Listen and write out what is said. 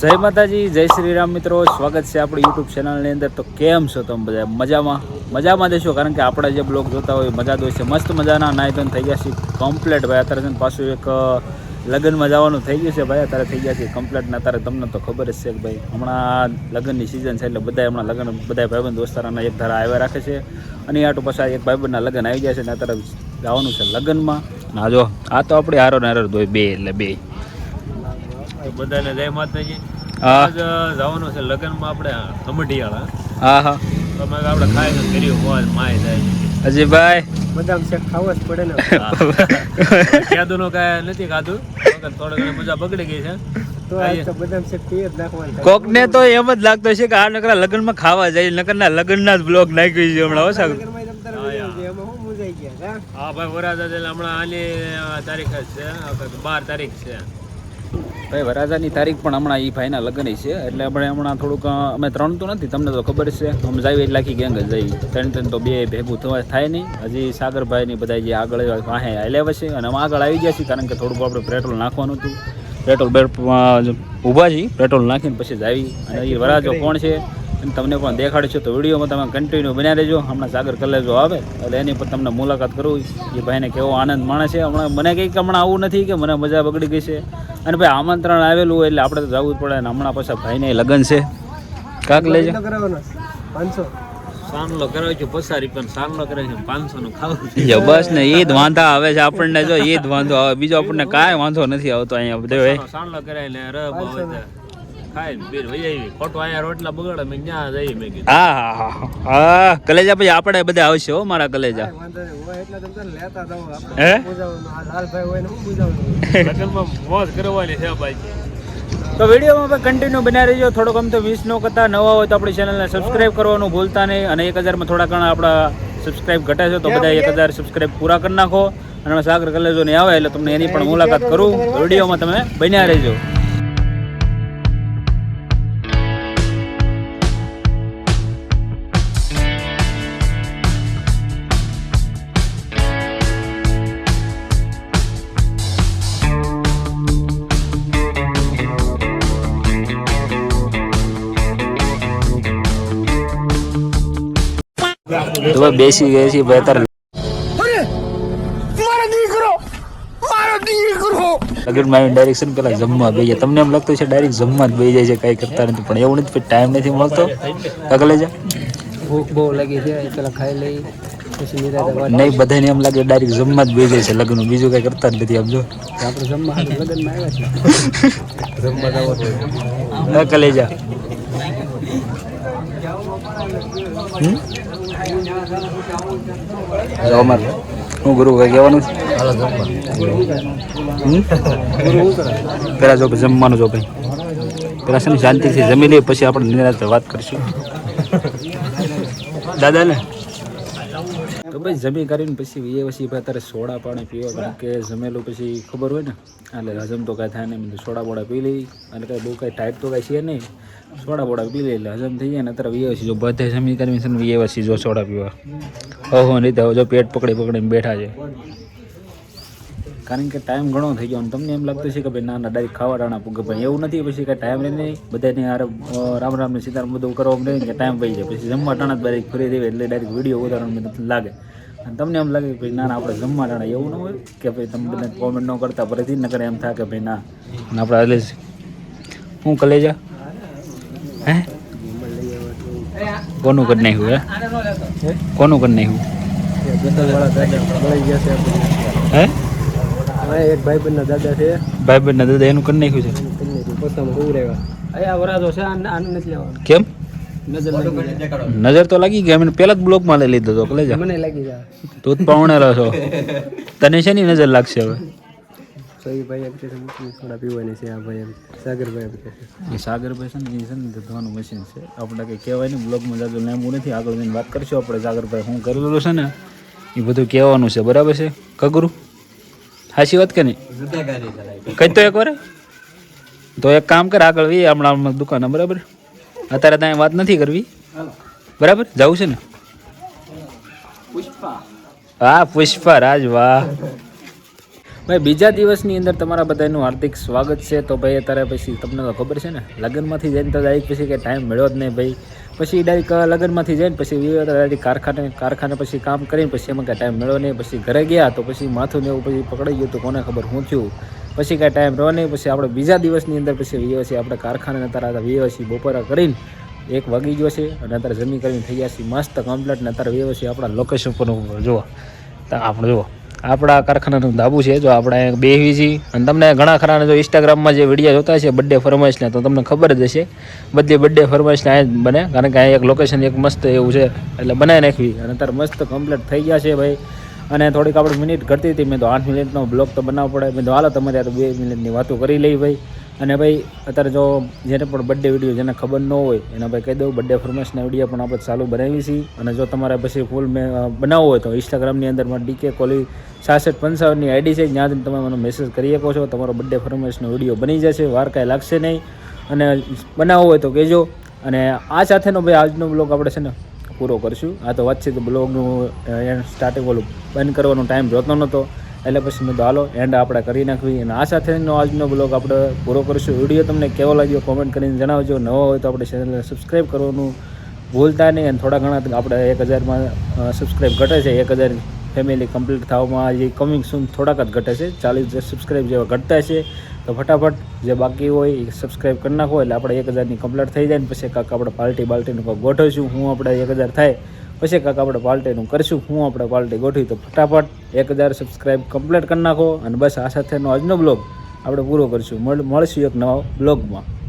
જય માતાજી, જય શ્રી રામ મિત્રો. સ્વાગત છે આપણી યુટ્યુબ ચેનલની અંદર. તો કેમ છો તમે બધા? મજામાં? મજામાં દેશો કારણ કે આપણે જે બ્લોગ જોતા હોય મજા દો છે. મસ્ત મજાના નાયતન થઈ ગયા છે કમ્પ્લેટ ભાઈ, અત્યારે છે પાછું એક લગ્નમાં જવાનું થઈ ગયું છે ભાઈ. અત્યારે થઈ ગયા છે કમ્પ્લેટ ને અત્યારે તમને તો ખબર જ છે કે ભાઈ, હમણાં લગ્નની સિઝન છે એટલે બધા હમણાં લગ્ન બધા ભાઈબંધ દોસ્તારાના એક ધારા આવ્યા રાખે છે. અને આટું પાછા એક ભાઈબંધના લગ્ન આવી જાય છે ને અત્યારે જવાનું છે લગ્નમાં. ના જો, આ તો આપણે હારો ને હારો બે એટલે બે. તો બધાને જય માતાજી. આજ જવાનું છે લગ્નમાં આપણે અમઢિયાળા. હા હા. તમે આપણે ખાઈ ને કર્યું મોજ માય જાય. અજયભાઈ બદામ શેક ખાવો જ પડે ને નું કાંઈ નથી ખાધું. થોડી ઘણી મજા બગડી ગઈ છે. તો આજ તો એમ જ લાગતો છે કે આ નકરા લગ્નમાં ખાવા જાય નકરના લગ્નના જ બ્લોગ નાખ્યું છે હમણાં હો ભાઈ એટલે હમણાં આની તારીખ જ છે. બાર તારીખ છે. ભાઈ વરાજાની તારીખ પણ હમણાં એ ભાઈના લગ્ન છે. એટલે આપણે હમણાં થોડુંક અમે ત્રણ તો નથી, તમને તો ખબર છે. અમે જાય એટલે આખી ગેંગ જ જઈ. ત્રણ ત્રણ તો બે ભેગું થવા થાય નહીં. હજી સાગરભાઈની બધા જે આગળ વાહે હાલ્યા છે અને અમે આગળ આવી ગયા છીએ, કારણ કે થોડુંક આપણે પેટ્રોલ નાખવાનું હતું. પેટ્રોલ ઊભા છીએ, પેટ્રોલ નાખીને પછી જ આવી અને એ વરાજો કોણ છે અને તમને પણ દેખાડશો તો વિડીયોમાં તમે કન્ટિન્યુ બન્યા રહેજો. હમણાં સાગર કલેજો આવે, એટલે એની પર તમને મુલાકાત કરવી એ ભાઈને કેવો આનંદ માણે છે હમણાં મને કંઈક હમણાં આવું નથી કે મને મજા બગડી ગઈ છે. અને ભાઈ આમંત્રણ આવેલું હોય એટલે આપણે તો જવું જ પડે અને હમણાં પાછા ભાઈને લગ્ન છે. કાક લેજો. પાંચસો. સાનલો કરાવ્યો છે પસારી પણ સાનલો કરાવ્યો છે પાંચસો નું ખાવું બસ ને એ જ વાંધા આવે છે આપણને જો એ જ વાંધો આવે. બીજો આપણને કાંઈ વાંધો નથી આવતો અહીંયા બધે ભાઈ. કરાય એટલે રબ આવે કલેજા પછી આપણે બધા આવશે હો મારા કલેજા. હે? આપણે તો વિડીયોમાં પણ કન્ટિન્યુ બનાવી રહેજો થોડોક આમ તો વીસ નો કરતા નવા હોય તો આપણી ચેનલને સબસ્ક્રાઇબ કરવાનું ભૂલતા નહીં. અને એક હજારમાં થોડા ઘણા આપણા સબસ્ક્રાઇબ ઘટે છે તો બધા એક હજાર સબસ્ક્રાઇબ પૂરા કરી નાખો. અને સાગર કલેજો ને આવે એટલે તમને એની પણ મુલાકાત કરું. વિડીયોમાં તમે બન્યા રહેજો. તો બેસી ગયા છીએ ભાઈ અત્યારે ડાયરેક્શન પેલા જમવા બેસી જાય. તમને એમ લાગતું છે ડાયરેક્ટ જમવા જ જાય છે કાંઈ કરતા નથી. પણ એવું નથી ટાઈમ નથી મળતો. કાકા જા. ભૂખ બહુ લાગી છે પેલા ખાઈ લઈ પછી નહીં બધાને એમ લાગે ડાયરેક્ટ જમવા જ બેસી જાય છે લગ્ન. બીજું કઈ કરતા જ નથી આમ જો. આપણે જમવા લગ્નમાં આવ્યા છે જમવા જાવ તો. કલેજા હમ? જો અમારે હું ગુરુ ભાઈ છે? પેલા જો જમવાનું જો ભાઈ. પેલા છે ને શાંતિથી જમી લઈએ પછી આપણે નિરાંતે વાત કરીશું. દાદા ને તો ભાઈ જમી કરીને પછી એ પછી અત્યારે સોડા પાણી પીવા કારણ કે જમેલું પછી ખબર હોય ને એટલે હજમ તો કાંઈ થાય નહીં સોડા બોડા પી લઈ અને કાંઈ બહુ કાંઈ ટાઈટ તો કાંઈ છે નહીં. સોડા બોડા પી લે હજમ થઈ જાય ને અત્યારે વીએ જો બધે જમી કરીને છે પછી જો સોડા પીવા. ઓહો નહીં તો જો પેટ પકડી પકડીને બેઠા છે. કારણ કે ટાઈમ ઘણો થઈ ગયો અને તમને એમ લાગતું છે કે ભાઈ ના ના ડાયરેક્ટ ખાવા ટાણા પૂગે ભાઈ એવું નથી, પછી કે ટાઈમ રહે નહીં. બધાને આ રામ રામ ને સીતારામ બધું કરવામાં રહે કે ટાઈમ પડી જાય. પછી જમવા ટાણા ડાયરેક્ટ ફરી દેવે એટલે ડાયરેક્ટ વીડિયો ઉતારવાનું લાગે. અને તમને એમ લાગે કે ભાઈ ના ના આપણે જમવા ટાણા એવું ન હોય કે ભાઈ તમે બધા કોમેન્ટ ન કરતા. ફરીથી ન કરે એમ થાય કે ભાઈ ના. આપણે એટલે હું કલેજા? હે? કોનું કરી નહીં હે? કોનું કરી નહીં હે? એક ભાઈબંધના દાદા છે ભાઈ દાદા એનું કરી નાખ્યું છે? પોતામાં બહુ રહેવા છે આને નથી લેવાનો કેમ? નજર તો લાગી ગઈ અમે પેલા જ લઈ લીધો તો મને લાગી જાય તું જ પાવણેલો છો. તને શેની નજર લાગશે હવે? તો એ ભાઈ એમ કે થોડા પીવાની છે આ ભાઈ એમ. સાગરભાઈ એમ કે છે. એ સાગરભાઈ છે ને એ છે ને ધોવાનું મશીન છે. આપણે કંઈ કહેવાય નહીં બ્લોગમાં જાજુ લાંબુ નથી આગળ જઈને વાત કરીશું આપણે. સાગરભાઈ શું કરેલું છે ને એ બધું કહેવાનું છે. બરાબર છે? કગરું? સાચી વાત કે નહીં? કઈ તો એક વાર તો એક કામ કર આગળ વી હમણાં હમણાં દુકાને બરાબર? અત્યારે ત્યાં વાત નથી કરવી. બરાબર? જવું છે ને? હા પુષ્પા રાજ વાહ. ભાઈ, બીજા દિવસની અંદર તમારા બધાનું હાર્દિક સ્વાગત છે. તો ભાઈ, અત્યારે પછી તમને તો ખબર છે ને, લગ્નમાંથી જઈને તો ડાયરેક્ટ પછી કે ટાઈમ મળ્યો જ નહીં ભાઈ. પછી ડાયરેક્ટ લગ્નમાંથી જઈને પછી ડાયરેક્ટ કારખાને કારખાને પછી કામ કરીને પછી એમાં કાંઈ ટાઈમ મળ્યો નહીં. પછી ઘરે ગયા તો પછી માથું ને એવું પછી પકડાઈ ગયું તો કોને ખબર હું થયું. પછી કાંઈ ટાઈમ રહ્યો નહીં. પછી આપણે બીજા દિવસની અંદર પછી વીએ છીએ આપણે કારખાને અત્યારે વીએ છીએ બપોરા કરીને એક વાગી ગયો છે અને અત્યારે જમી કરીને થઈ ગયા છીએ. મસ્ત કમ્પ્લેટ ને અત્યારે વીએ છીએ આપણા લોકેશન પર જોવા આપણે જુઓ. આપણા કારખાનાનું ધાબુ છે, જો આપણે બેહવી છીએ. અને તમને ઘણા ખરા જો ઇન્સ્ટાગ્રામમાં જે વીડિયો જોતા છે બર્થડે ફરમાઈશના તો તમને ખબર જ હશે. બધી બર્થડે ફરમાઈશના અહીંયા બને. કારણ કે અહીંયા એક લોકેશન એક મસ્ત એવું છે, એટલે બનાવી નાખવી. અને અત્યારે મસ્ત કમ્પ્લીટ થઈ ગયા છે ભાઈ. અને થોડીક આપણે મિનિટ કરતી હતી. મેં તો આઠ મિનિટનો બ્લોગ તો બનાવવો પડે. મેં તો હાલો તમારે યાર બે મિનિટની વાતો કરી લઈ ભાઈ. અને ભાઈ, અત્યારે જો જેને પણ બર્થડે વીડિયો જેને ખબર ન હોય, એના ભાઈ કહી દઉં બર્થડે ફરમાઈશના વીડિયો પણ આપણે ચાલુ બનાવી છીએ અને જો તમારે પછી ફૂલ મેં બનાવવો હોય તો ઇન્સ્ટાગ્રામની અંદર મારે ડીકે કોલી છાસઠ પંચાવનની આઈડી છે જ્યાંથી તમે મને મેસેજ કરી શકો છો. તમારો બર્થડે ફરમાઈશનો વીડિયો બની જશે, વાર કાંઈ લાગશે નહીં. અને બનાવવો હોય તો કહેજો. અને આ સાથેનો ભાઈ આજનો બ્લોગ આપણે છે ને પૂરો કરશું. આ તો વાતચીત બ્લોગનું સ્ટાર્ટિંગ ઓલું બંધ કરવાનો ટાઈમ જોતો નહોતો. એટલે પછી મેં તો હાલો એન્ડ આપણે કરી નાખવી. અને આ સાથેનો આજનો બ્લોગ આપણે પૂરો કરીશું. વીડિયો તમને કેવો લાગ્યો કોમેન્ટ કરીને જણાવજો. નવો હોય તો આપણે ચેનલને સબસ્ક્રાઈબ કરવાનું ભૂલતા નહીં અને થોડા ઘણા આપણે એક હજારમાં સબસ્ક્રાઈબ ઘટે છે. એક હજાર ફેમિલી કમ્પ્લીટ થવામાં જે કમિંગ સૂન થોડાક જ ઘટે છે. ચાલીસ સબસ્ક્રાઈબ જેવા ઘટતા છે. તો ફટાફટ જે બાકી હોય એ સબસ્ક્રાઈબ કરી નાખો. એટલે આપણે એક હજારની કમ્પ્લીટ થઈ જાય ને પછી કાંક આપણે પાર્ટી બાલ્ટીનું કાંક ગોઠવીશું. હું આપણે એક હજાર થાય પછી કાંક આપણે પાર્ટીનું કરીશું. હું આપણે પાર્ટી ગોઠવી તો ફટાફટ એક હજાર સબસ્ક્રાઈબ કમ્પ્લીટ કરી નાખો. અને બસ આ સાથેનો આજનો બ્લોગ આપણે પૂરો કરીશું. મળ, મળશું એક નવા બ્લોગમાં